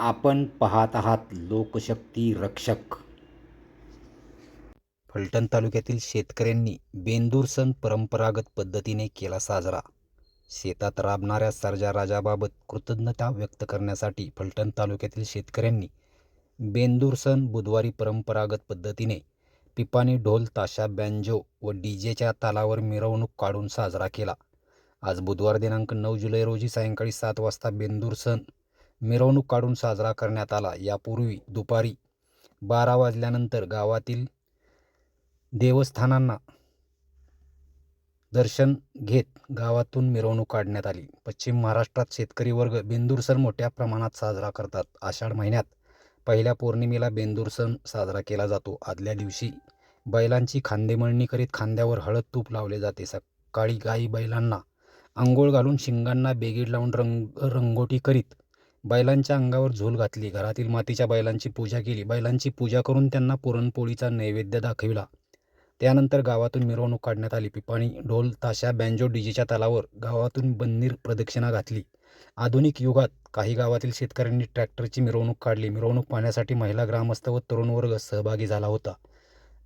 आपण पाहत आहात लोकशक्ती रक्षक. फलटण तालुक्यातील शेतकऱ्यांनी बेंदूर सण परंपरागत पद्धतीने केला साजरा. शेतात राबणाऱ्या सर्जा राजाबाबत कृतज्ञता व्यक्त करण्यासाठी फलटण तालुक्यातील शेतकऱ्यांनी बेंदूर सण बुधवारी परंपरागत पद्धतीने पिपाने ढोल ताशा बँजो व डीजेच्या तालावर मिरवणूक काढून साजरा केला. आज बुधवार दिनांक नऊ जुलै रोजी सायंकाळी सात वाजता बेंदूर सण मिरवणूक काढून साजरा करण्यात आला. यापूर्वी दुपारी बारा वाजल्यानंतर गावातील देवस्थानांना दर्शन घेत गावातून मिरवणूक काढण्यात आली. पश्चिम महाराष्ट्रात शेतकरी वर्ग बेंदूर सण मोठ्या प्रमाणात साजरा करतात. आषाढ महिन्यात पहिल्या पौर्णिमेला बेंदूर सण साजरा केला जातो. आदल्या दिवशी बैलांची खांदेमळणी करीत खांद्यावर हळद तूप लावले जाते. सकाळी गाई बैलांना आंघोळ घालून शिंगांना बेगीड लावून रंग रंगोटी करीत बैलांच्या अंगावर झूल घातली. घरातील मातीच्या बैलांची पूजा केली. बैलांची पूजा करून त्यांना पुरणपोळीचा नैवेद्य दाखविला. त्यानंतर गावातून मिरवणूक काढण्यात आली. पिपाणी ढोल ताशा बँजो डीजेच्या तालावर गावातून बन्नीर प्रदक्षिणा घातली. आधुनिक युगात काही गावातील शेतकऱ्यांनी ट्रॅक्टरची मिरवणूक काढली. मिरवणूक पाहण्यासाठी महिला ग्रामस्थ व तरुण वर्ग सहभागी झाला होता.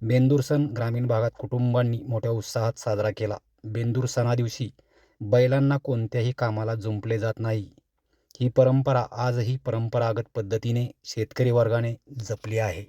बेंदूर सण ग्रामीण भागात कुटुंबांनी मोठ्या उत्साहात साजरा केला. बेंदूर सणादिवशी बैलांना कोणत्याही कामाला जुंपले जात नाही. ही परंपरा आजही परंपरागत पद्धतीने शेतकरी वर्गाने जपली आहे.